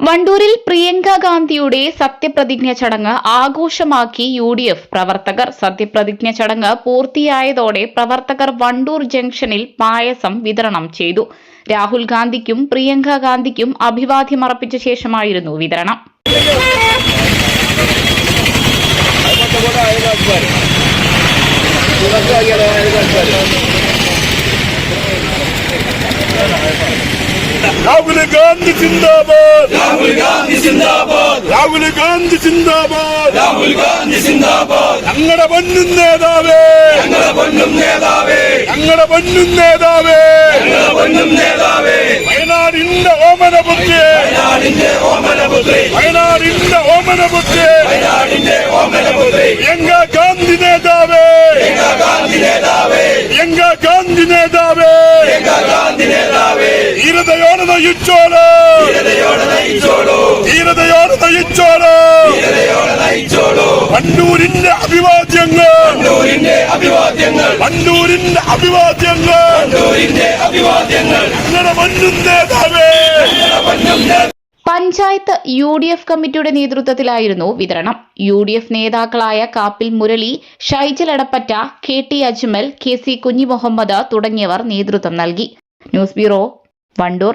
വണ്ടൂരിൽ പ്രിയങ്ക ഗാന്ധിയുടെ സത്യപ്രതിജ്ഞ ചടങ്ങ് ആഘോഷമാക്കി യു ഡി എഫ് പ്രവർത്തകർ. സത്യപ്രതിജ്ഞ ചടങ്ങ് പൂർത്തിയായതോടെ പ്രവർത്തകർ വണ്ടൂർ ജംഗ്ഷനിൽ പായസം വിതരണം ചെയ്തു. രാഹുൽ ഗാന്ധിക്കും പ്രിയങ്ക ഗാന്ധിക്കും അഭിവാദ്യം അർപ്പിച്ച ശേഷമായിരുന്നു വിതരണം. രാഹുൽ ഗാന്ധി സിന്ദാബാദ് രാഹുൽ ഗാന്ധി സിന്ദാബാദ് രാഹുൽ ഗാന്ധി സിന്ദാബാദ് രാഹുൽ ഗാന്ധി സിന്ദാബാദ് ഞങ്ങളുടെ പൊന്നും നേതാവേ. ഞങ്ങളുടെ പൊന്നും നേതാവേ. ഞങ്ങളുടെ പൊന്നും നേതാവേ. ഞങ്ങളുടെ പൊന്നും നേതാവേ. വയനാടിന്റെ ഓമന പുത്രി വയനാടിന്റെ ഓമന പുത്രി വയനാടിന്റെ ഓമന പുത്രി വയനാടിന്റെ ഓമന പുത്രി ഗാന്ധി നേതാവേ. ഗാന്ധി നേതാവേ പ്രിയങ്ക ഗാന്ധി നേതാവേ പ്രിയങ്ക ഗാന്ധി നേതാവേ ധീരതയോടെ നയിച്ചോളൂ. ധീരതയോടെ നയിച്ചോളൂ. കണ്ണൂരിന്റെ അഭിവാദ്യങ്ങൾ. കണ്ണൂരിന്റെ അഭിവാദ്യങ്ങൾ. കണ്ണൂരിന്റെ അഭിവാദ്യങ്ങൾ. അഭിവാദ്യങ്ങൾ. ഞങ്ങളുടെ മണ്ണും നേതാവേ. പഞ്ചായത്ത് യു ഡി എഫ് കമ്മിറ്റിയുടെ നേതൃത്വത്തിലായിരുന്നു വിതരണം. യു ഡി എഫ് നേതാക്കളായ Kappil Murali Shaijal Edappatta K T Ajmal K C Kunhimuhammad തുടങ്ങിയവർ നേതൃത്വം നൽകി. News bureau Wandoor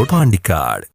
Pandikkad